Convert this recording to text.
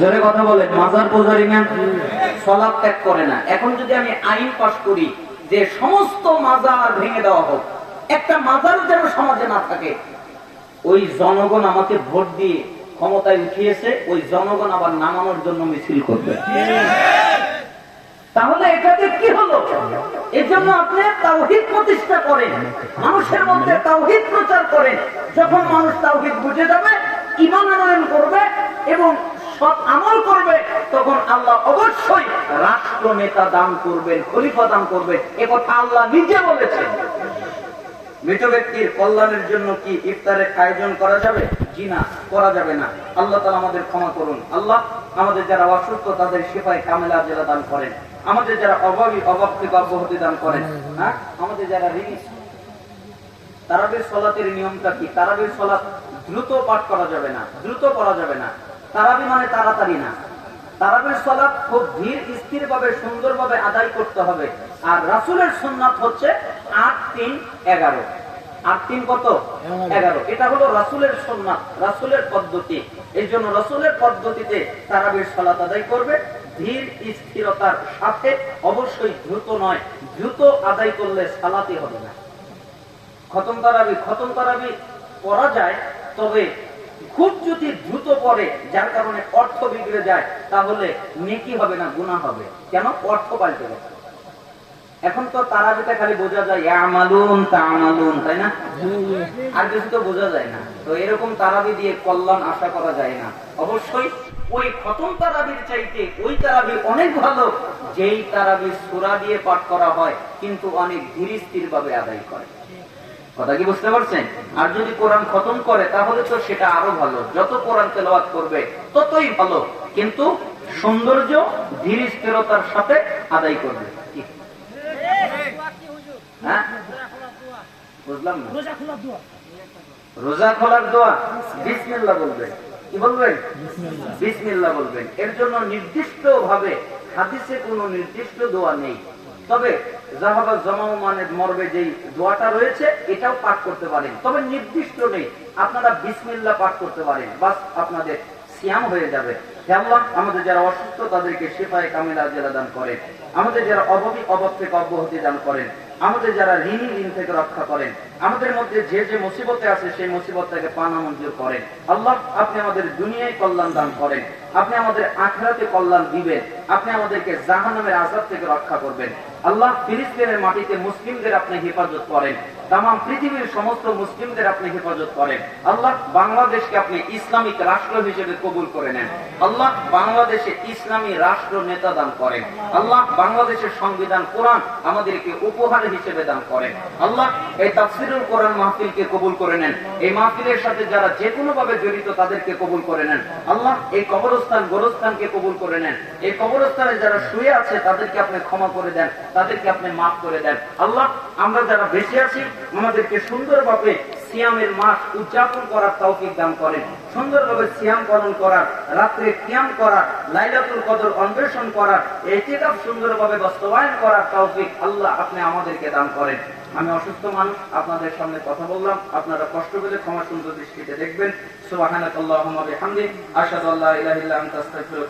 জোরে কথা বলেন, মাজার পূজারি না সলাপ ত্যাগ করে না। এখন যদি আমি আইন পাশ করি যে সমস্ত মাজার ভেঙে দেওয়া হোক, একটা মাজারও যেন সমাজে না থাকে, ওই জনগণ আমাকে ভোট দিয়ে ক্ষমতায় উঠিয়েছে, ওই জনগণ আবার নামানোর জন্য মিছিল করবে। তাহলে এটাতে কি হলো? জন্য আপনি তাওহিদ প্রতিষ্ঠা করেন, মানুষের মধ্যে তাওহিদ প্রচার করেন। যখন মানুষ তাওহিদ বুঝে যাবে ইমান আনয়ন করবে এবং আমল করবে, তখন আল্লাহ অবশ্যই রাষ্ট্র নেতা দান করবেন, খলিফা দান করবেন। এ কথা আল্লাহ নিজে বলেছেন। মৃত ব্যক্তির কল্যাণের জন্য কি ইফতারের আয়োজন করা যাবে? জি না, করা যাবে না। আল্লাহ তালা আমাদের ক্ষমা করুন। আল্লাহ আমাদের যারা অসুস্থ, তাদের সেপাই কামেলা জেলা দান করেন। আমাদের যারা অভাবী অভাব থেকে অব্যাহতি দান করেন। হ্যাঁ? আমাদের যারা ঋণী, তারাবির সলাতের নিয়মটা কি? তারাবির সলাত দ্রুত পাঠ করা যাবে না। দ্রুত করা যাবে না। তারাবি মানে তাড়াতাড়ি না। তারাবির সলাত খুব ধীর স্থির ভাবে সুন্দর ভাবে আদায় করতে হবে। আর রাসুলের সুন্নাত হচ্ছে আট তিন এগারো। আট তিন কত? এগারো। এটা হলো রাসুলের রাসুলের পদ্ধতি। এই জন্য রাসুলের পদ্ধতিতে তারাবির সলাত আদায় করবে। ধীর স্থিরতার সাথে অবশ্যই দ্রুত নয় দ্রুত আদায় করলে সালাতি হবে না। খতম তারাবি খতম তারাবি পড়া যায় তবে খুব যদি দ্রুত পড়ে, যার কারণে অর্থ বিগড়ে যায়, তাহলে নেকি হবে না গুণা হবে। কেন? অর্থ পাল্টে গেছে। এখন তো তারাবিতে খালি বোঝা যায় তাই না? আর কিছু তো বোঝা যায় না। তো এরকম তারাবি দিয়ে কল্যাণ আশা করা যায় না। অবশ্যই ওই খতম তারাবির চাইতে ওই তারাবি অনেক ভালো, যেই তারাবি সুরা দিয়ে পাঠ করা হয়, কিন্তু অনেক ধীর স্থির ভাবে আদায় করে। কথা কি বুঝতে পারছেন? আর যদি কোরআন খতম করে, তাহলে তো সেটা আরও ভালো। যত কোরআন তেলাওয়াত করবে, ততই ভালো। কিন্তু সৌন্দর্য, ধীর স্থিরতার সাথে আদায় করবে। হ্যাঁ? রোজা খোলার দোয়া। বিসমিল্লাহ বলবেন। কি বলবেন? বিসমিল্লাহ বলবেন। এর জন্য নির্দিষ্ট ভাবে হাদিসে কোনো নির্দিষ্ট দোয়া নেই। তবে জাহাবা জমাও মানে দোয়াটা রয়েছে, এটাও পাঠ করতে পারেন। তবে নির্দিষ্ট নেই, আপনারা বিসমিল্লা পাঠ করতে পারেন, বাস আপনাদের সিয়াম হয়ে যাবে। হ্যাঁ আমাদের যারা অসুস্থ, তাদেরকে সেফায় কামিলা জেলা দান করেন। আমাদের যারা অভাবী অভাব থেকে অব্যাহতি দান করেন আমাদের যারা ঋণী ঋণ থেকে রক্ষা করেন, আমাদের মধ্যে যে যে মুসিবতে আছে সেই মুসিবতটাকে পানা মঞ্জুর করেন। আল্লাহ, আপনি আমাদের দুনিয়ায় কল্যাণ দান করেন। আপনি আমাদের আখড়াতে কল্যাণ দিবেন। আপনি আমাদেরকে জাহানামের আজাদ থেকে রক্ষা করবেন। আল্লাহ, ফিলিস্তিনের মাটিতে মুসলিমদের আপনি হেফাজত করেন। তাম পৃথিবীর সমস্ত মুসলিমদের আপনি হেফাজত করেন। আল্লাহ বাংলাদেশকে আপনি ইসলামিক রাষ্ট্র হিসেবে কবুল করে নেন। আল্লাহ বাংলাদেশে ইসলামী রাষ্ট্র নেতা দান করেন। আল্লাহ বাংলাদেশের সংবিধান, কোরআন আমাদেরকে উপহার হিসেবে দান করেন। আল্লাহ এই তাফসিরুল কোরআন মাহফিলকে কবুল করে নেন। এই মাহফিলের সাথে যারা যে কোনো ভাবে জড়িত, তাদেরকে কবুল করে নেন। আল্লাহ এই কবরস্থান, গোরস্থানকে কবুল করে নেন। এই কবরস্থানে যারা শুয়ে আছে, তাদেরকে আপনি ক্ষমা করে দেন, তাদেরকে আপনি মাফ করে দেন। আল্লাহ, আমরা যারা বেঁচে আছি আমাদেরকে সুন্দরভাবে সিয়ামের মাস উদযাপন করার তৌফিক দান করেন। সুন্দরভাবে সিয়াম পালন করার, রাত্রে কিয়াম করার, লাইলাতুল কদর অন্বেষণ করার এটিকাপ সুন্দরভাবে বাস্তবায়ন করার তৌফিক আল্লাহ আপনি আমাদেরকে দান করেন। আমি অসুস্থ মানুষ, আপনাদের সামনে কথা বললাম। আপনারা কষ্ট পেলে ক্ষমা সুন্দর দৃষ্টিতে দেখবেন। সুবহানাকাল্লাহুম্মা আস্তাগফিরুকা